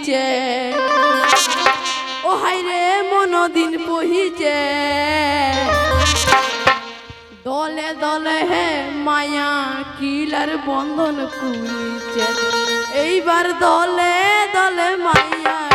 কুলিছে ও হাইরে মনদিন পহিছে দলে দলে হে মায়া কিলার বন্ধন কুলিছে এইবার দলে দলে মায়া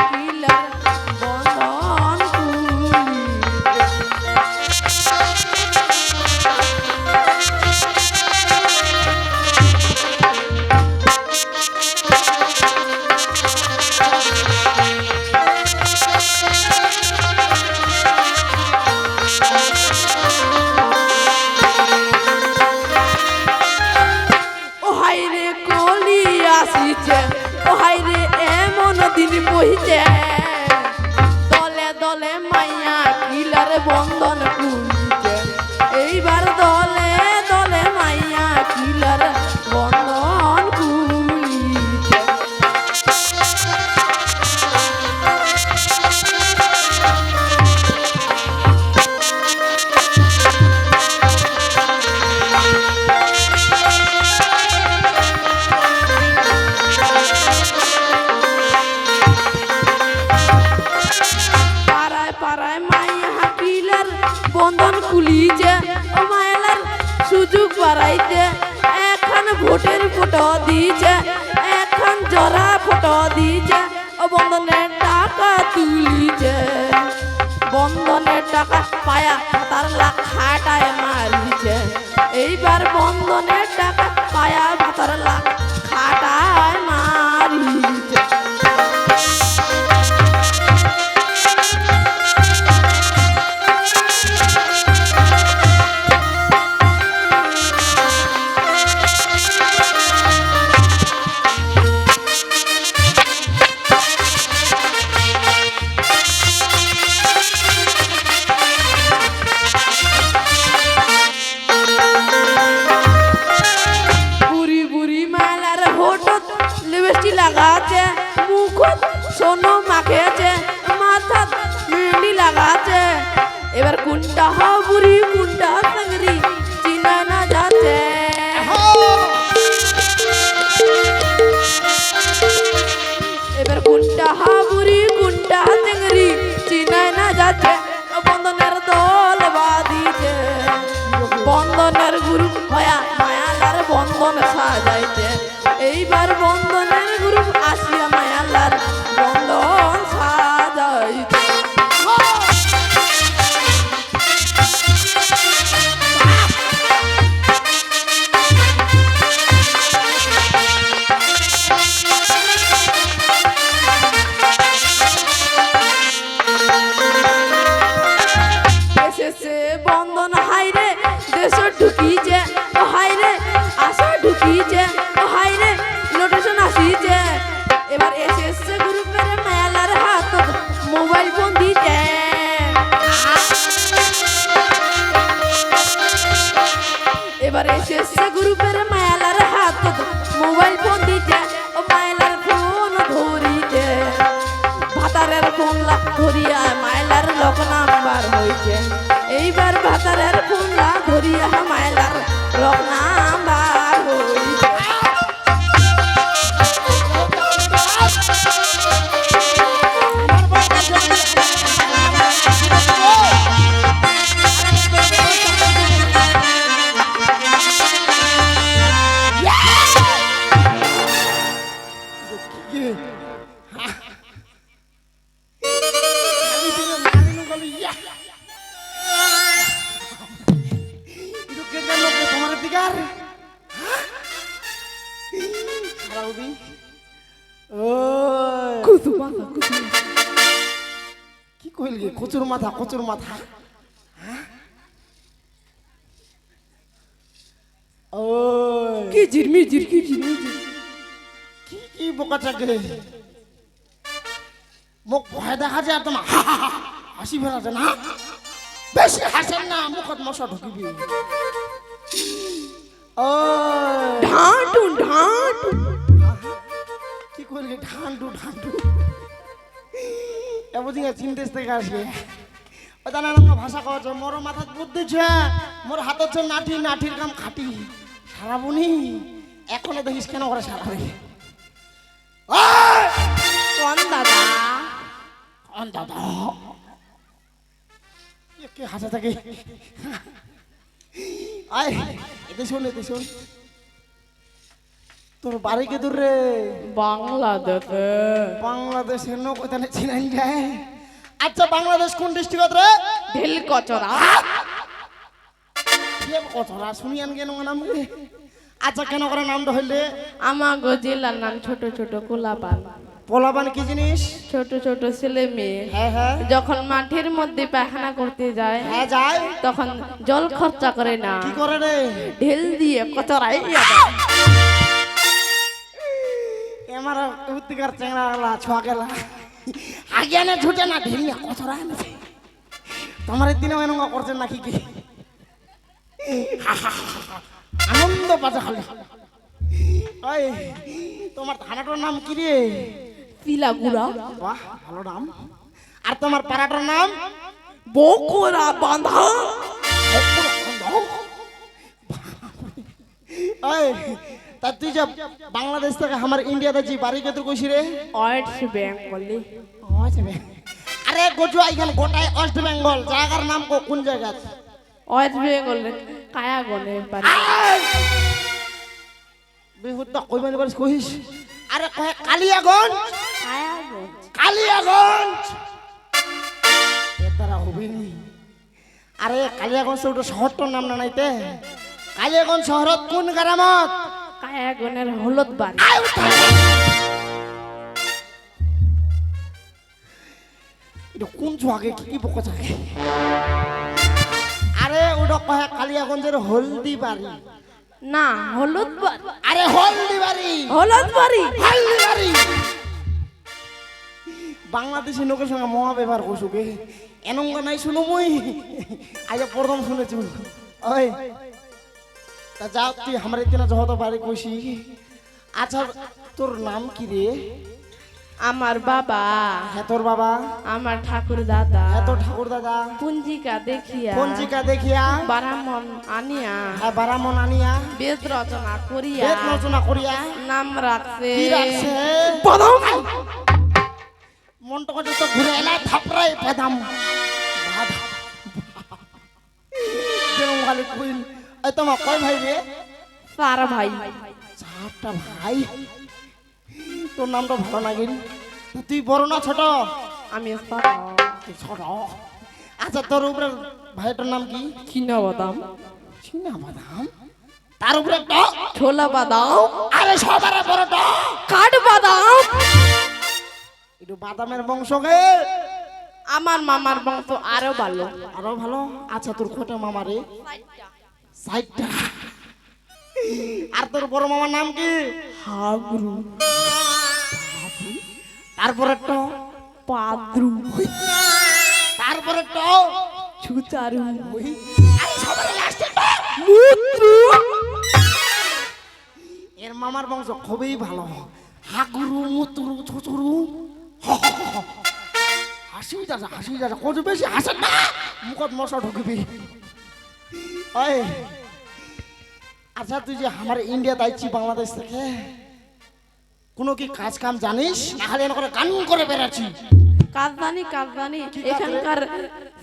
বন্ধনের টাকা তুলিছে বন্ধনের টাকা পায়া তার লাখ খাটায় মারিছে এইবার বন্ধনের টাকা পায়া মাইলার লোক ও কুতু মাথা কুতু কি কইল গে কচুর মাথা কচুর মাথা। ও কি জিরমি জির কি জিরমি জির। কি কি বোকাটাকে? মুখ ভয় দেখা যায় আর তোমার হাসি বেড়াতে না? বেশি হাসেন না মুখত মশা ঢুকিবি। ও ঢাঁটু ঢাঁটু কি করলি ঢান্ডু। ঢান্ডু এবার চিন্তেস থেকে আসবে। ও জানা না ভাষা মোর মাথাত বুদ্ধি ছে মোর হাতত ছে নাঠি নাঠির কাম খাটি। সারাবনি এখনও দেখিস কেন করে সারাবে কোন দাদা? দান দাদা? কে হাসা থাকে? আয় এতে শোন এতে শোন। তোর বাড়ি কে দূর বাংলাদেশে। বাংলাদেশের নো কোথায় চিনাই যায় আচ্ছা বাংলাদেশ কোন ডিস্ট্রিক্ট রে? ঢিল কচরা কে কথা শুনি আন কেন নাম রে? আচ্ছা কেন করে নামটা হইলে? আমাগো জেলার নাম ছোট ছোট কোলাপান পোলাপান কি জিনিস? ছোট ছোট ছেলে মেয়ে। হ্যাঁ হ্যাঁ। যখন মাঠের মধ্যে পায়খানা করতে যায় হ্যাঁ যায়। তখন জল খরচা করে না। কি করে রে? ঢেল দিয়ে কচরাই এমার উত্তিকার চেংড়া গেলা ছোয়া গেলা আগে না ছুটে না ঢেলিয়া কত রায় না তোমার দিনে এনঙ্গা করছেন নাকি কি? আনন্দ পাচ্ছে খালি। ওই তোমার থানাটার নাম কি রে? পিলাগুড়া বাহ ভালো নাম। আর তোমার পাড়াটার নাম? বকরা বাঁধা। ওই তা তুই যে বাংলাদেশ থেকে আমার ইন্ডিয়াতে যে বাড়ি কত কইছি রে। ওয়েস্ট বেঙ্গলি আরে গোজুয়া এখানে গোটাই ওয়েস্ট বেঙ্গল জায়গার নাম কো কোন জায়গা ওয়েস্ট বেঙ্গল কায়া গনে পারে বিহুত কই মানে পারিস কইস আরে কয় কালিয়াগঞ্জ। কায়াগঞ্জ কালিয়াগঞ্জ। হবি নি। আরে কালিয়াগঞ্জ ওটা শহরটার নাম না নাইতে। কালিয়াগঞ্জ শহরত কোন গ্রামত? কায়াগনের হলুদ বাড়ি। কোন জায়গায় কি বকা থাকে আরে ওটা কয় কালিয়াগঞ্জের হলদি বাড়ি। না হলুদ আরে হলদি বাড়ি। হলুদ বাড়ি। হলদি বাড়ি। বাংলাদেশি লোকের সঙ্গে মহা ব্যবহার করছু কে? এনঙ্গ নাই শুনো মই। আজ প্রথম শুনেছি ওই। তা যা তুই আমার এখানে যত বাড়ি কইছি। আচ্ছা তোর নাম কি রে? আমার বাবা। হ্যাঁ তোর বাবা? আমার ঠাকুর দাদা। হ্যাঁ তোর ঠাকুর দাদা। পুঞ্জিকা দেখিয়া। পঞ্জিকা দেখিয়া। বারামন আনিয়া। হ্যাঁ বারামন আনিয়া। বেদ রচনা করিয়া। বেদ রচনা করিয়া। নাম রাখছে। কি রাখছে? বাদাম। মনটা কত তো ঘুরে এলা থাপড়াই বাদাম বাদাম। খালি কইল। এই তোমার কয় ভাই রে? চার ভাই। চারটা ভাই? তোর নামটা ভালো লাগিল তুই বড় না ছোট? আমি ছোট। আচ্ছা তোর উপরে ভাইটার নাম কি? চিনা বাদাম। চিনা বাদাম? তার উপরে একটা? ছোলা বাদাম। আরে সবার বড় কাঠ বাদাম। একটু বাদামের বংশকে আমার মামার বংশ আরও ভালো। আরও ভালো? আচ্ছা তোর খোটা মামা রে আর তোর বড় মামার নাম কি? হাগরু তারপর একটা পাদ্রু তারপর একটা ছুচারু এর মামার বংশ খুবই ভালো। হাগুরু মুতুরু ছুচুরু হাসি যাচ্ছে হাসি যাচ্ছে কত বেশি হাসেন না। মুখত মশা ঢুকবি। ওই। আচ্ছা তুই যে আমার ইন্ডিয়া দাইছি বাংলাদেশ থেকে কোনো কি কাজ কাম জানিস? না খালি করে গান করে বেড়াচ্ছি। কাজদানি কাজদানি এখানকার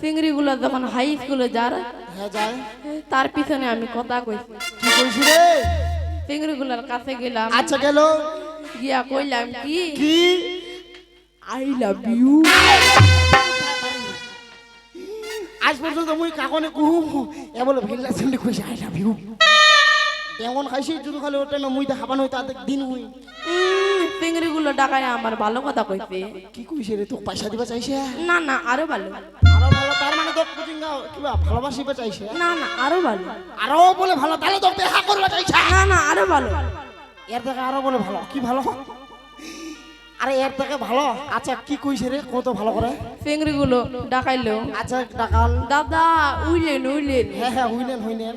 চিংড়ি গুলো যখন হাই স্কুলে যার হ্যাঁ যায়। তার পিছনে আমি কথা কইছি কি কইছি রে? চিংড়ি গুলার কাছে গেলাম। আচ্ছা গেল। গিয়া কইলাম কি? কি? আই লাভ ইউ আজ পর্যন্ত মুই কাকনে কুহু। এ বলে ভিল্লা চিন্ডি কইছে আই লাভ ইউ তেমন খাইছি? যদি খালি ওটা না মুই দেখা পানো তাতে দিন মুই। চিংড়ি গুলো ডাকায় আমার ভালো কথা কইছে। কি কইছে রে তো পয়সা দিবা চাইছে? না না আরও ভালো। আরও ভালো তার মানে তো কুচিঙ্গা কিবা ভালোবাসিবা চাইছে? না না আরও ভালো। আরও বলে ভালো তাহলে তো দেখা করবা চাইছে। না না আরও ভালো। এর থেকে আরও বলে ভালো কি ভালো? আরে এর থেকে ভালো? আচ্ছা কি কইছে রে কত ভালো করে? চিংড়ি গুলো ডাকাইলো। আচ্ছা ডাকাল। দাদা উইলেন উইলেন। হ্যাঁ হ্যাঁ হইলেন হইলেন।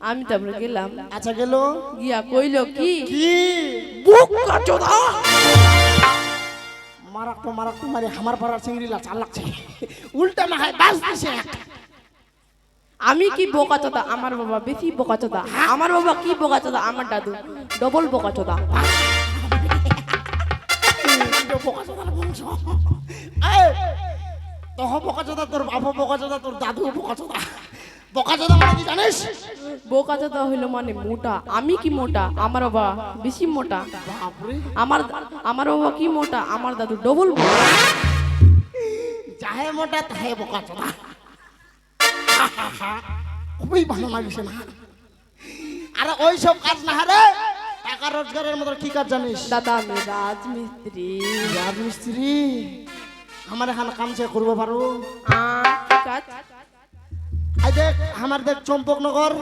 আমি তারপরে গেলাম। আচ্ছা গেল? গিয়া কইলো কি? কি? বুক কাচোদা মারাক তো মারাক তো মারি আমার পাড়ার চিংড়িলা চাল লাগছে। উল্টা না হয় বাস দিছে আমি কি বোকা চোদা? আমার বাবা বেশি বোকাচোদা আমার বাবা কি বোকাচোদা আমার দাদু ডবল বোকাচোদা বংশ। এই, তহ বকাচোদা তোর বাবা বকাচোদা তোর দাদু বকাচোদা বকাচোদা মানে কি জানিস? বোকা চাচা হইল মানে মোটা। আমি কি মোটা? আমার বাবা বেশি মোটা। আমার আমার বাবা কি মোটা? আমার দাদু ডবল যাহে মোটা তাহে বকাচোদা। খুবই ভালো লাগিছে না। আরে ওই সব কাজ না হারে টাকা রোজগারের মতো কি কাজ জানিস? দাদা আমি রাজমিস্ত্রি। রাজমিস্ত্রি? আমার এখানে কাম সে করব পারো? কাজ? আই দেখ আমার দেখ চম্পকনগর।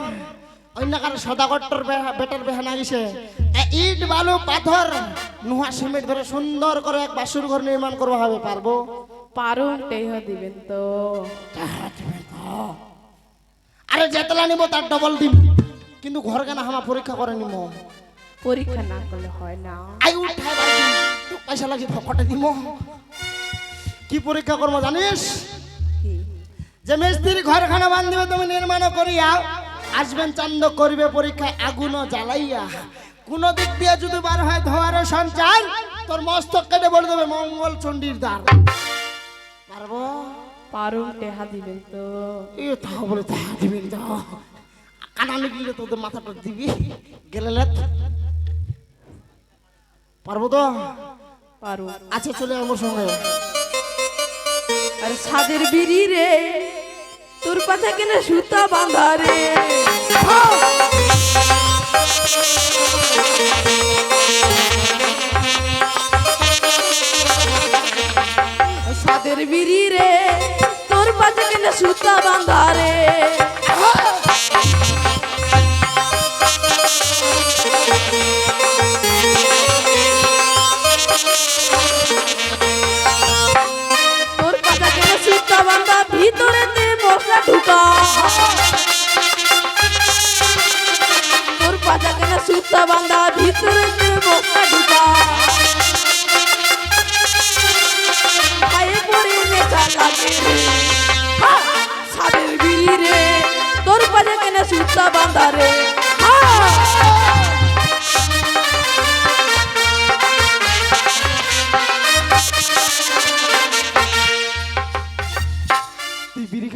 অন্য কার সদাগট্টর বেটার বেহা না গেছে এ ইট বালু পাথর নুহা সিমেন্ট ধরে সুন্দর করে এক বাসুর ঘর নির্মাণ করব হবে পারব? পারো টেহ দিবেন তো। আরে যেতলা নিব তার ডবল দিম। কিন্তু ঘর কেন হামা পরীক্ষা করে নিব পরীক্ষা না করলে হয় না। আই উঠাই পয়সা লাগি ফকটে দিব কি পরীক্ষা করব জানিস? যে মিস্ত্রি ঘরখানা বান্ধিবে তুমি নির্মাণ করিয়া আসবেন চান্দ করিবে পরীক্ষায় আগুন জ্বালাইয়া। কোন দিক দিয়ে যদি বার হয় ধোয়ার সঞ্চার তোর মস্তক কেটে বলে দেবে মঙ্গল চণ্ডীর দ্বার। পারব? পারো টেহা দিবেন তো। এ তাও বলে তা দিবেন তো। গিলে তোদের মাথাটা দিবি। গেলে লেত। পারব তো? পারো আছে চলে আমার সঙ্গে। আর ছাদের বিড়ি রে। তোর পাশে কেন সুতা বাঁধা রে। ছাদের বিড়ি রে তোর পাশে কেন সুতা বাঁধা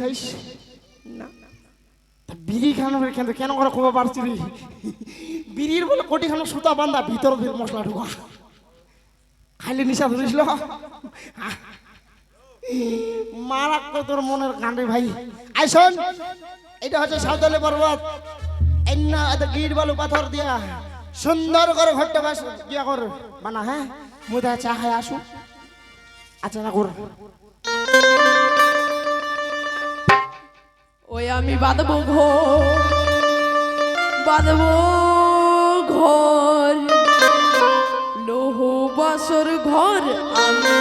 খাইস না। বিড়ি খানো কেন? কেন করে খবর পারছি রে? বিড়ির বলে কোটি খানো সুতা বান্ধা ভিতর মশলা ঢোকা খাইলে নিশা ধরেছিল মারাক তো তোর মনের কাণ্ডে ভাই। আই শোন এটা হচ্ছে সাঁওতালি পর্বত। এন্ন এত গিট বালু পাথর দিয়া সুন্দর করে ঘরটা বাস দিয়া কর। বানা হ্যাঁ? মুদা চা খাই আসু আচ্ছা না কর। ওই আমি বাঁধবো ঘর বাঁধবো ঘর লোহ বাসর ঘর, আমি।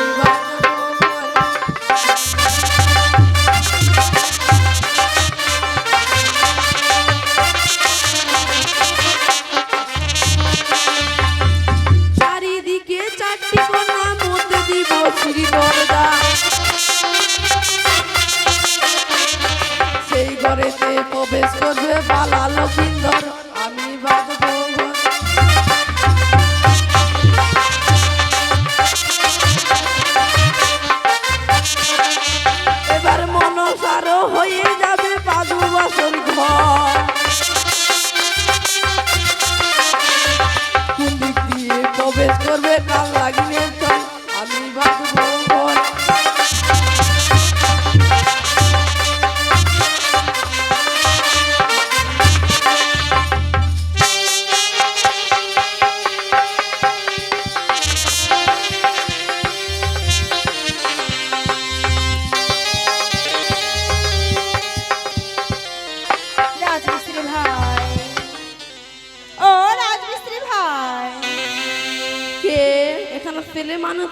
চারিদিকে চারটি কোনা মধ্যে দিব শ্রী প্রবেশ করবে বালা লক্ষিন্দর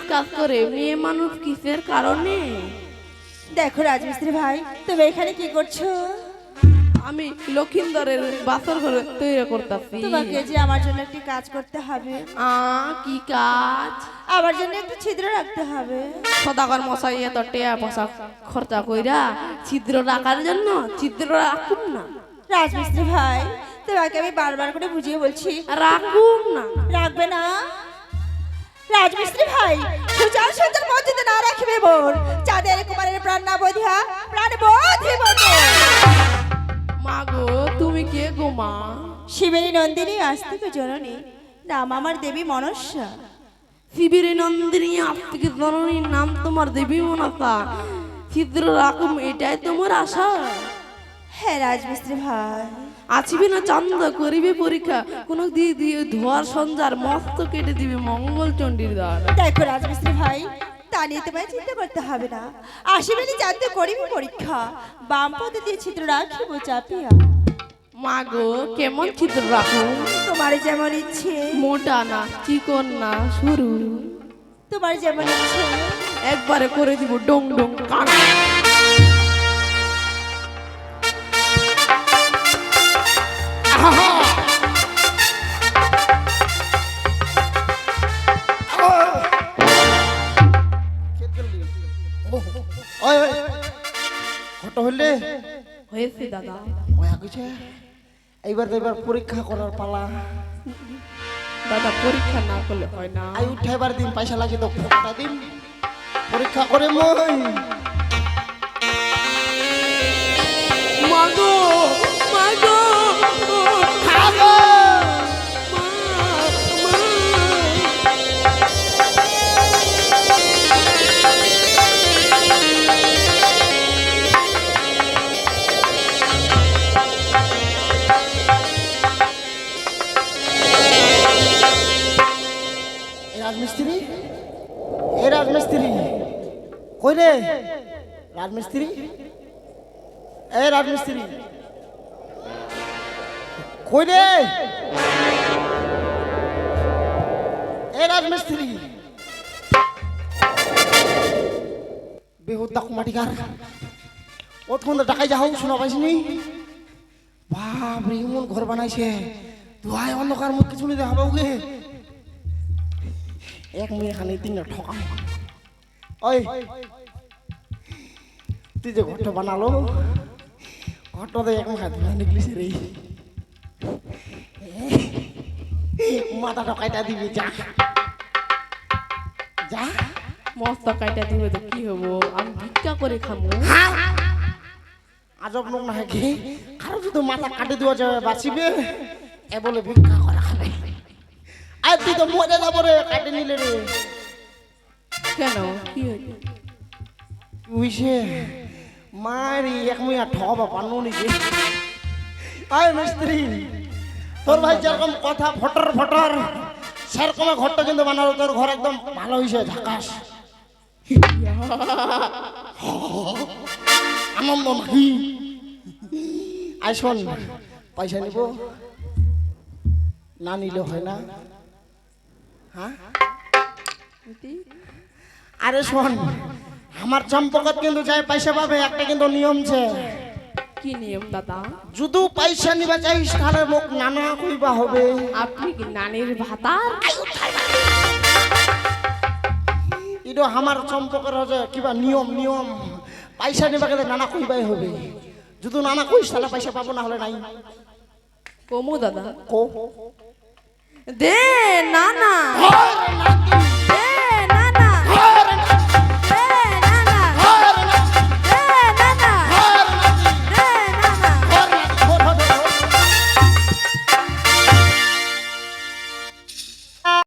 কাজ করে মেয়ে মানুষ কিসের কারণে? দেখো রাজমিস্ত্রি ভাই তুমি এখানে কি করছ? আমি লক্ষিন্দরের বাসর ঘরে তৈরি করতেছি। তোমাকে যে আমার জন্য একটি কাজ করতে হবে। আ কি কাজ? আমার জন্য একটু ছিদ্র রাখতে হবে। সদাগর মশাই এত টেয়া পয়সা খরচা কইরা ছিদ্র রাখার জন্য ছিদ্র রাখুন না। রাজমিস্ত্রি ভাই তোমাকে আমি বারবার করে বুঝিয়ে বলছি। রাখুন না। রাখবে না? রাজমিস্ত্রি ভাই সুচার সুন্দর মসজিদে না রাখিবে বোন চাঁদের কুমারের প্রাণ না বোধিয়া প্রাণ বোধিব তো। মা গো তুমি কে গো মা? শিবেরী নন্দিনী আস্তিক জননী নাম আমার দেবী মনস্যা শিবির নন্দিনী আস্তিক জননীর নাম তোমার দেবী মনসা। ছিদ্র রাখুম এটাই তোমার আশা। হ্যাঁ রাজমিস্ত্রি ভাই। আছিবি না চন্দ করিবে পরীক্ষা? কোন দিয়ে দিয়ে ধোয়ার সঞ্জার মস্ত কেটে দিবে মঙ্গল চণ্ডীর দ্বার দেখো রাজমিস্ত্রি ভাই তা নিয়ে তোমায় চিন্তা করতে হবে না। আসিবেনি জানতে করিবি পরীক্ষা। বাম পদে দিয়ে ছিদ্র রাখিব চাপিয়া। মা গো কেমন ছিদ্র রাখুম তোমার যেমন ইচ্ছে। মোটা না চিকন না সরু। তোমার যেমন ইচ্ছে। একবারে করে দিব ডং ডং কানা। ঘট হইলে? হয়েছে দাদা। ওই আগেছে এইবার তো পরীক্ষা করার পালা। দাদা পরীক্ষা না করলে হয় না। আই উঠাইবার দিন পয়সা লাগে তো ফোটা দিন পরীক্ষা করে মই। মাগো রাজমিস্ত্রি? এ রাজমিস্ত্রি। কই রে? রাজমিস্ত্রি? এ রাজমিস্ত্রি। কই রে? এ রাজমিস্ত্রি। বেহুদা কুমাটিকার। অতক্ষণ তো টাকাই যাও, শোনা পাইছিনি? বাপ রে ঘর বানাইছে। দুহাই অন্ধকার মুখ কিছু হবে ওকে। এক মিনিট খানি তিনটা ঠকাম ওই তুই যে ঘরটা বানালো ঘরটাতে এক মাথা ধুলা নিকলিছে রে। মাথা ঠকাইটা দিবি যা। যা। মস্ত কাইটা দিবে তো কি হব? আমি ভিক্ষা করে খামু আজব লোক না কি কারও যদি মাথা কাটে দেওয়া যাবে বাঁচিবে? এ বলে ভিক্ষা খাবে আর তুই তো মজা যাব রে কাটে নিলে রে। কেন? কি হয়েছে? উইছে মারি এক মিনিট ঠকাবা পারল নাকি আয় মিস্ত্রি তোর ভাই যেরকম কথা ফটর ফটর সেরকম ঘরটা কিন্তু বানালো তোর ঘর একদম ভালো হয়েছে ঝাকাস। আনন্দ নাকি? আয় শোন পয়সা নিব। না নিলে হয় না। আরে শোন আমার চম্পকত কিন্তু যাই পয়সা পাবে একটা কিন্তু নিয়ম আছে। কি নিয়ম দাদা? যদি পয়সা নিবা চাইস তাহলে মোক নানা কইবা হবে। আপনি কি নানির ভাতার? এটা আমার চম্পকের হচ্ছে কিবা নিয়ম নিয়ম। পয়সা নিবা গেলে নানা কইবাই হবে। যদি নানা কইস তাহলে পয়সা পাবো না হলে নাই। কমু দাদা। কো। দে না না।